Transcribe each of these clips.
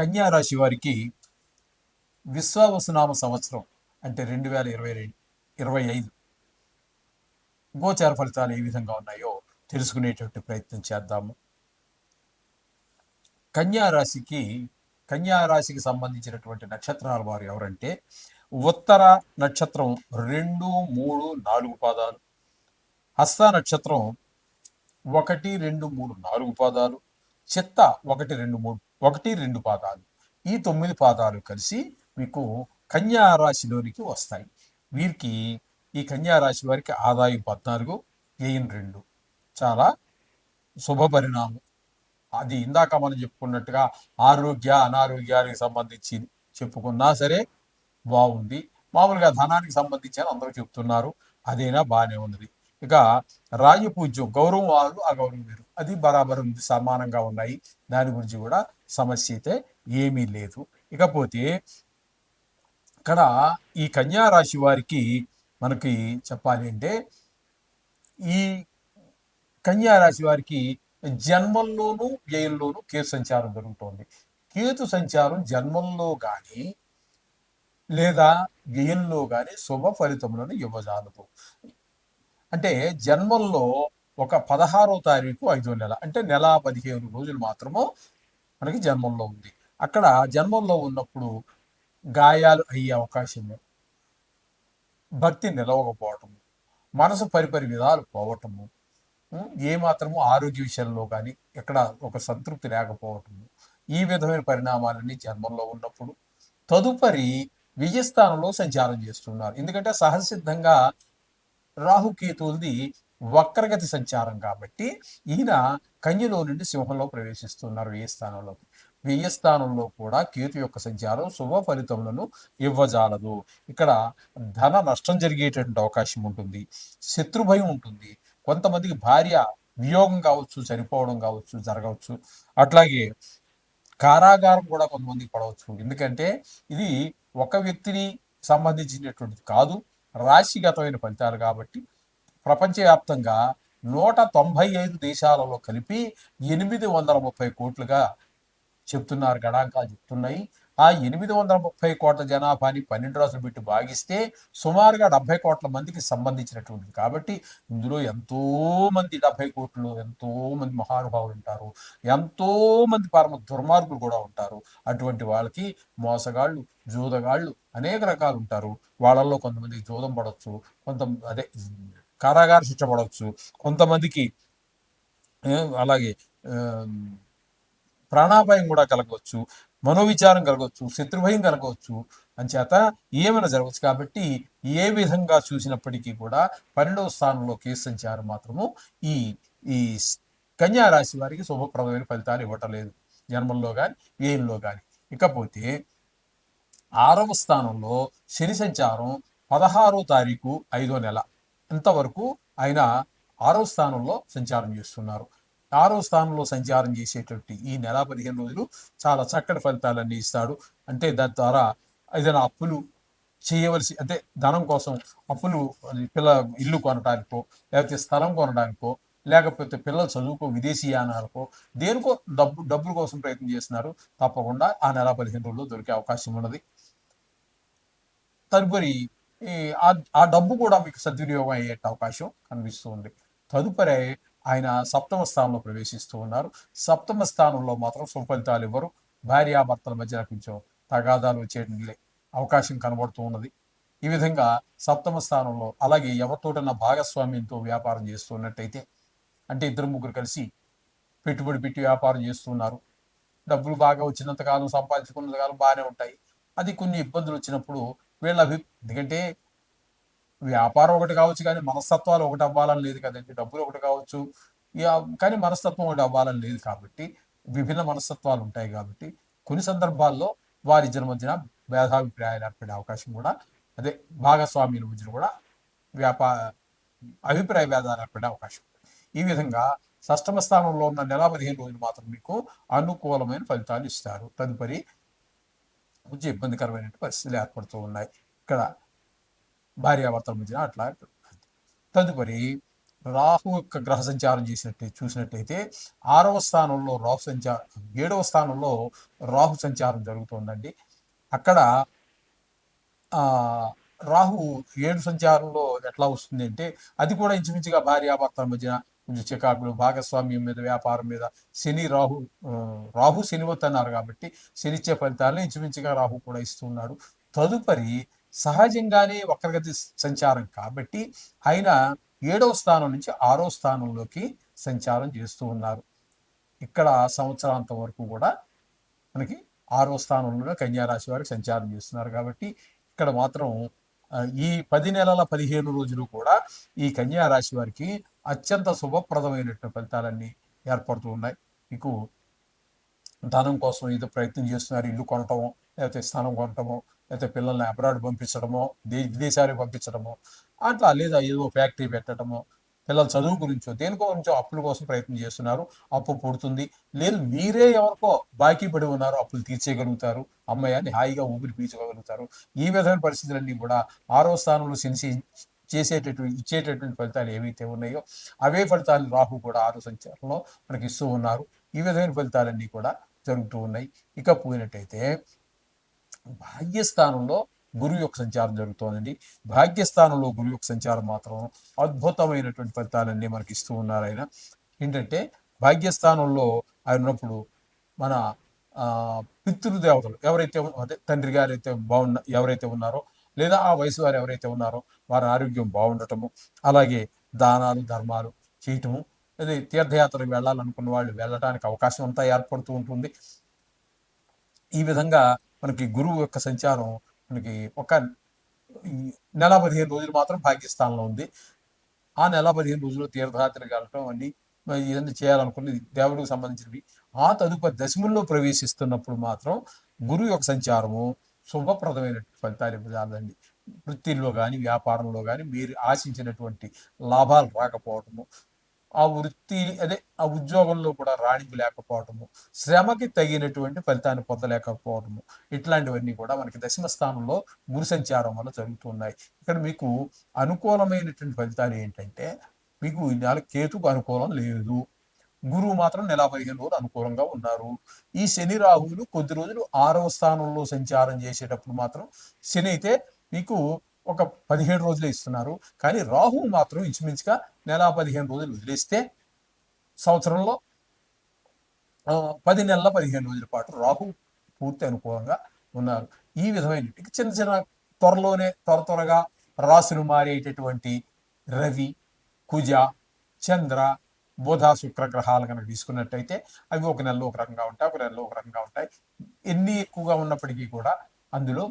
కన్యా రాశి వారికి విశ్వావసునామ సంవత్సరం అంటే రెండు వేల ఇరవై రెండు ఇరవై ఐదు గోచార ఫలితాలు ఏ విధంగా ఉన్నాయో తెలుసుకునేటువంటి ప్రయత్నం చేద్దాము. కన్యా రాశికి కన్యా రాశికి సంబంధించినటువంటి నక్షత్రాల వారు ఎవరంటే ఉత్తర నక్షత్రం రెండు మూడు నాలుగు పాదాలు హస్త నక్షత్రం ఒకటి రెండు మూడు నాలుగు పాదాలు చిత్త ఒకటి రెండు మూడు ఒకటి రెండు పాదాలు. ఈ తొమ్మిది పాదాలు కలిసి మీకు కన్యా రాశిలోనికి వస్తాయి. వీరికి ఈ కన్యా రాశి వారికి ఆదాయం పద్నాలుగు వ్యయం రెండు. చాలా శుభ పరిణామం. అది ఇందాక మనం చెప్పుకున్నట్టుగా ఆరోగ్య అనారోగ్యానికి సంబంధించి చెప్పుకున్నా సరే బాగుంది. మామూలుగా ధనానికి సంబంధించి అని అందరూ చెప్తున్నారు. అదేనా బాగానే ఉన్నది. ఇక రాజపూజ్యం గౌరవం వారు అగౌరవం అది బరాబర్ ఉంది సమానంగా ఉన్నాయి. దాని గురించి కూడా సమస్య అయితే ఏమీ లేదు. ఇకపోతే ఇక్కడ ఈ కన్యా రాశి వారికి మనకి చెప్పాలి అంటే ఈ కన్యా రాశి వారికి జన్మంలోనూ వ్యయంలోనూ కేతు సంచారం జరుగుతోంది. కేతు సంచారం జన్మంలో కానీ లేదా వ్యయంలో కానీ శుభ ఫలితములను ఇవ్వజాలదు. అంటే జన్మంలో ఒక పదహారో తారీఖు ఐదో నెల అంటే నెల పదిహేను రోజులు మాత్రము మనకి జన్మంలో ఉంది. అక్కడ జన్మంలో ఉన్నప్పుడు గాయాలు అయ్యే అవకాశము భక్తి నిలవకపోవటము మనసు పరిపరి విధాలు పోవటము ఏమాత్రము ఏ మాత్రము ఆరోగ్య విషయంలో కానీ ఎక్కడ ఒక సంతృప్తి లేకపోవటము ఈ విధమైన పరిణామాలన్నీ జన్మంలో ఉన్నప్పుడు తదుపరి విజయస్థానంలో సంచారం చేస్తున్నారు. ఎందుకంటే సహజసిద్ధంగా రాహుకేతువులది వక్రగతి సంచారం కాబట్టి ఈయన కన్యలో నుండి సింహంలో ప్రవేశిస్తున్నారు ఏ స్థానంలోకి వ్యయ స్థానంలో కూడా కేతు యొక్క సంచారం శుభ ఫలితములను ఇవ్వజాలదు. ఇక్కడ ధన నష్టం జరిగేటటువంటి అవకాశం ఉంటుంది. శత్రుభయం ఉంటుంది. కొంతమందికి భార్య వియోగం కావచ్చు చనిపోవడం కావచ్చు జరగవచ్చు. అట్లాగే కారాగారం కూడా కొంతమందికి పడవచ్చు. ఎందుకంటే ఇది ఒక వ్యక్తిని సంబంధించినటువంటిది కాదు. రాశిగతమైన ఫలితాలు కాబట్టి ప్రపంచవ్యాప్తంగా నూట తొంభై ఐదు దేశాలలో కలిపి ఎనిమిది వందల ముప్పై కోట్లుగా చెప్తున్నారు గణాంకాలు చెప్తున్నాయి. ఆ ఎనిమిది వందల ముప్పై కోట్ల జనాభాని పన్నెండు రోజులు పెట్టి భాగిస్తే సుమారుగా డెబ్బై కోట్ల మందికి సంబంధించినటువంటిది. కాబట్టి ఇందులో ఎంతో మంది డెబ్బై కోట్లు ఎంతో మంది మహానుభావులు ఉంటారు. ఎంతో మంది పరమ దుర్మార్గులు కూడా ఉంటారు. అటువంటి వాళ్ళకి మోసగాళ్ళు జూదగాళ్ళు అనేక రకాలు ఉంటారు. వాళ్ళల్లో కొంతమందికి జూదం పడవచ్చు కొంత అదే కారాగార శిక్ష పడవచ్చు. కొంతమందికి అలాగే ప్రాణాపాయం కూడా కలగవచ్చు మనోవిచారం కలగవచ్చు శత్రుభయం కలగవచ్చు. అంచేత ఏమైనా జరగవచ్చు కాబట్టి ఏ విధంగా చూసినప్పటికీ కూడా పన్నెండవ స్థానంలో కేసు సంచారం మాత్రము ఈ ఈ కన్యా రాశి వారికి శుభప్రదమైన ఫలితాలు ఇవ్వటం లేదు కానీ ఏంలో కానీ ఇకపోతే ఆరవ స్థానంలో శని సంచారం పదహారో తారీఖు ఐదో నెల. ఇంతవరకు ఆయన ఆరో స్థానంలో సంచారం చేస్తున్నారు. ఆరో స్థానంలో సంచారం చేసేటువంటి ఈ నెల పదిహేను రోజులు చాలా చక్కటి ఫలితాలన్నీ ఇస్తాడు. అంటే దాని ద్వారా ఏదైనా అప్పులు చేయవలసి అంటే ధనం కోసం అప్పులు పిల్ల ఇల్లు కొనడానికో లేకపోతే స్థలం కొనడానికో లేకపోతే పిల్లలు చదువుకో విదేశీయానాలకో దేనికో డబ్బు డబ్బుల కోసం ప్రయత్నం చేస్తున్నారు. తప్పకుండా ఆ నెల పదిహేను రోజుల్లో దొరికే అవకాశం ఉన్నది. తదుపరి ఈ ఆ- డబ్బు కూడా మీకు సద్వినియోగం అయ్యే అవకాశం కనిపిస్తుంది. తదుపరి ఆయన సప్తమ స్థానంలో ప్రవేశిస్తూ ఉన్నారు. సప్తమ స్థానంలో మాత్రం సుఫలితాలు ఇవ్వరు. భార్యాభర్తల మధ్య కొంచెం తగాదాలు వచ్చే అవకాశం కనబడుతూ ఉన్నది. ఈ విధంగా సప్తమ స్థానంలో అలాగే ఎవరితోటన్నా భాగస్వామ్యంతో వ్యాపారం చేస్తున్నట్టయితే అంటే ఇద్దరు ముగ్గురు కలిసి పెట్టుబడి పెట్టి వ్యాపారం చేస్తున్నారు. డబ్బులు బాగా వచ్చినంత కాలం బాగానే ఉంటాయి. అది కొన్ని ఇబ్బందులు వచ్చినప్పుడు వీళ్ళ అభి ఎందుకంటే వ్యాపారం ఒకటి కావచ్చు కానీ మనస్తత్వాలు ఒకటి అవ్వాలని లేదు కదండి. డబ్బులు ఒకటి కావచ్చు. ఇక కానీ మనస్తత్వం ఒకటి అవ్వాలని లేదు కాబట్టి విభిన్న మనస్తత్వాలు ఉంటాయి కాబట్టి కొన్ని సందర్భాల్లో వారి జన్మదిన మధ్యన భేదాభిప్రాయాలు ఏర్పడే అవకాశం కూడా అదే భాగస్వామ్యుల మధ్యన కూడా వ్యాపార అభిప్రాయ భేదాలు ఏర్పడే అవకాశం ఈ విధంగా షష్టమ స్థానంలో ఉన్న నెల పదిహేను రోజులు మాత్రం మీకు అనుకూలమైన ఫలితాలు ఇస్తారు. తదుపరి కొంచెం ఇబ్బందికరమైన పరిస్థితులు ఏర్పడుతూ ఉన్నాయి. ఇక్కడ భార్యాభర్తల మధ్యన అట్లా తదుపరి రాహు యొక్క గ్రహ సంచారం చేసినట్టు చూసినట్లయితే ఆరవ స్థానంలో రాహు సంచారం ఏడవ స్థానంలో రాహు సంచారం జరుగుతుందండి. అక్కడ రాహు ఏడు సంచారంలో ఎట్లా వస్తుంది అంటే అది కూడా ఇంచుమించుగా భార్యాభర్తల మధ్య చికాకులు భాగస్వామ్యం మీద వ్యాపారం మీద శని రాహు రాహు శనివత్ అన్నారు కాబట్టి శనిచ్చే ఫలితాలను ఇంచుమించుగా రాహు కూడా ఇస్తున్నాడు తదుపరి సహజంగానే వక్రగతి సంచారం కాబట్టి ఆయన ఏడవ స్థానం నుంచి ఆరో స్థానంలోకి సంచారం చేస్తూ ఉన్నారు. ఇక్కడ సంవత్సరాంతం వరకు కూడా మనకి ఆరో స్థానంలో కన్యా రాశి వారికి సంచారం చేస్తున్నారు కాబట్టి ఇక్కడ మాత్రం ఈ పది నెలల పదిహేను రోజులు కూడా ఈ కన్యా రాశి వారికి అత్యంత శుభప్రదమైనటువంటి ఫలితాలన్నీ ఏర్పడుతూ ఉన్నాయి. మీకు ధనం కోసం ఏదో ప్రయత్నం చేస్తున్నారు ఇల్లు కొనటమో లేకపోతే స్థానం కొనటమో లేకపోతే పిల్లల్ని అబ్రాడ్ పంపించడమో దే విదేశాలకు పంపించడమో అట్లా లేదా ఏదో ఫ్యాక్టరీ పెట్టడమో పిల్లల చదువు గురించో దేని గురించో అప్పుల కోసం ప్రయత్నం చేస్తున్నారు. అప్పు పుడుతుంది. లేదు మీరే ఎవరికో బాకీ పడి ఉన్నారు అప్పులు తీర్చేయగలుగుతారు అమ్మాయిని హాయిగా ఊపిరి పీల్చగలుగుతారు ఈ విధమైన పరిస్థితులన్నీ కూడా ఆరో స్థానంలో శని చేసేటటువంటి ఇచ్చేటటువంటి ఫలితాలు ఏవైతే ఉన్నాయో అవే ఫలితాలు రాహు కూడా ఆరు సంచారంలో మనకి ఇస్తూ ఉన్నారు. ఈ విధమైన ఫలితాలన్నీ కూడా జరుగుతూ ఉన్నాయి. ఇక పోయినట్టయితే భాగ్యస్థానంలో గురువు యొక్క సంచారం జరుగుతోందండి. భాగ్యస్థానంలో గురువు యొక్క సంచారం మాత్రం అద్భుతమైనటువంటి ఫలితాలన్నీ మనకి ఇస్తూ ఉన్నారు ఆయన. ఏంటంటే భాగ్యస్థానంలో ఆయన ఉన్నప్పుడు మన పితృదేవతలు ఎవరైతే అదే తండ్రి గారు అయితే బాగున్న ఎవరైతే ఉన్నారో లేదా ఆ వయసు వారు ఎవరైతే ఉన్నారో వారి ఆరోగ్యం బాగుండటము అలాగే దానాలు ధర్మాలు చేయటము అదే తీర్థయాత్రకు వెళ్ళాలనుకున్న వాళ్ళు వెళ్ళడానికి అవకాశం అంతా ఏర్పడుతూ ఉంటుంది. ఈ విధంగా మనకి గురువు యొక్క సంచారం మనకి ఒక నెల పదిహేను రోజులు మాత్రం భాగ్యస్థానంలో ఉంది. ఆ నెల పదిహేను రోజులు తీర్థయాత్రకు వెళ్ళటం అన్ని ఇవన్నీ చేయాలనుకున్నది దేవుడికి సంబంధించినవి. ఆ తదుపరి దశముల్లో ప్రవేశిస్తున్నప్పుడు మాత్రం గురువు యొక్క సంచారము శుభప్రదమైన ఫలితాలు ఇవ్వజాలండి వృత్తిలో కానీ వ్యాపారంలో కానీ మీరు ఆశించినటువంటి లాభాలు రాకపోవటము ఆ వృత్తి అదే ఆ ఉద్యోగంలో కూడా రాణింపు లేకపోవటము శ్రమకి తగినటువంటి ఫలితాన్ని పొందలేకపోవటము ఇట్లాంటివన్నీ కూడా మనకి దశమ స్థానంలో గురు సంచారం వల్ల జరుగుతున్నాయి ఇక్కడ మీకు అనుకూలమైనటువంటి ఫలితాలు ఏంటంటే మీకు ఈ కేతుకు అనుకూలం లేదు. గురువు మాత్రం నెల పదిహేను రోజులు అనుకూలంగా ఉన్నారు. ఈ శని రాహువులు కొద్ది రోజులు ఆరవ స్థానంలో సంచారం చేసేటప్పుడు మాత్రం శని అయితే మీకు ఒక పదిహేడు రోజులే ఇస్తున్నారు. కానీ రాహువు మాత్రం ఇంచుమించుగా నెల పదిహేను రోజులు వదిలేస్తే సంవత్సరంలో పది నెలల పదిహేను రోజుల పాటు రాహు పూర్తి అనుకూలంగా ఉన్నారు. ఈ విధమైన చిన్న చిన్న త్వరలోనే త్వర త్వరగా రాశులు మారేటటువంటి రవి కుజ చంద్ర బుధ శుక్ర గ్రహాలు కనుక తీసుకున్నట్టయితే అవి ఒక నెలలో ఒక రకంగా ఉంటాయి ఒక నెలలో ఒక రకంగా ఉంటాయి. ఎన్ని ఎక్కువగా ఉన్నప్పటికీ కూడా అందులో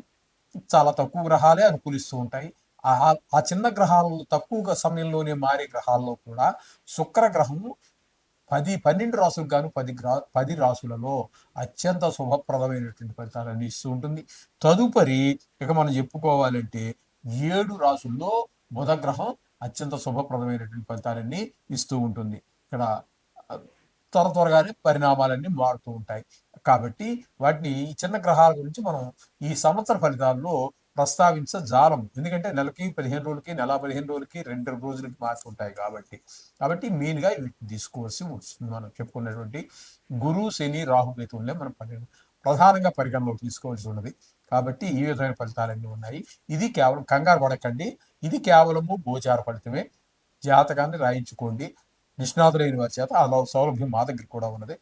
చాలా తక్కువ గ్రహాలే అనుకూలిస్తూ ఉంటాయి. ఆ ఆ చిన్న గ్రహాలు తక్కువ సమయంలోనే మారే గ్రహాల్లో కూడా శుక్ర గ్రహము పది పన్నెండు రాసులు గాను పది గ్రా పది రాసులలో అత్యంత శుభప్రదమైనటువంటి ఫలితాలను ఇస్తూ ఉంటుంది. తదుపరి ఇక మనం చెప్పుకోవాలంటే ఏడు రాసుల్లో బుధ గ్రహం అత్యంత శుభప్రదమైనటువంటి ఫలితాలన్నీ ఇస్తూ ఉంటుంది. ఇక్కడ త్వర త్వరగానే పరిణామాలన్నీ మారుతూ ఉంటాయి. కాబట్టి వాటిని చిన్న గ్రహాల గురించి మనం ఈ సంవత్సర ఫలితాల్లో ప్రస్తావించ జాలం. ఎందుకంటే నెలకి పదిహేను రోజులకి నెల పదిహేను రోజులకి రెండు రోజులకి మారుతుంటాయి కాబట్టి. కాబట్టి మెయిన్గా వీటిని తీసుకోవాల్సి వస్తుంది. మనం చెప్పుకున్నటువంటి గురు శని రాహుకేతువులనే మనం పరి ప్రధానంగా పరిగణలోకి తీసుకోవాల్సి ఉన్నది. కాబట్టి ఈ విధమైన ఫలితాలన్నీ ఉన్నాయి. ఇది కేవలం కంగారు పడకండి. ఇది కేవలము గోచార ఫలితమే. జాతకాన్ని రాయించుకోండి. నిష్ణాతులైన వారి చేత అలా సౌలభ్యం మా దగ్గర కూడా ఉన్నది.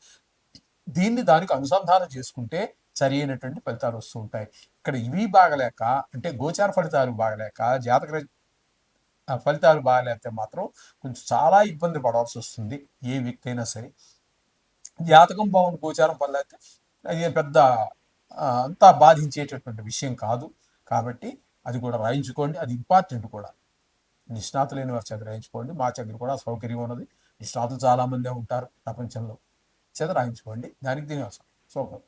దీన్ని దానికి అనుసంధానం చేసుకుంటే సరి అయినటువంటి ఫలితాలు వస్తూ ఉంటాయి. ఇక్కడ ఇవి బాగలేక అంటే గోచార ఫలితాలు బాగలేక జాతక ఫలితాలు బాగలేకపోతే మాత్రం కొంచెం చాలా ఇబ్బంది పడాల్సి వస్తుంది ఏ వ్యక్తి అయినా సరే. జాతకం బాగుంది గోచారం పడలేకపోతే అది పెద్ద అంతా బాధించేటటువంటి విషయం కాదు. కాబట్టి అది కూడా రాయించుకోండి అది ఇంపార్టెంట్ కూడా. నిష్ణాతులైన వారి చేత రాయించుకోండి మా దగ్గర కూడా సౌకర్యం ఉన్నది. నిష్ణాతులు చాలా మందే ఉంటారు ప్రపంచంలో. చేత రాయించుకోండి. దానికి దీని అవసరం. సూపర్.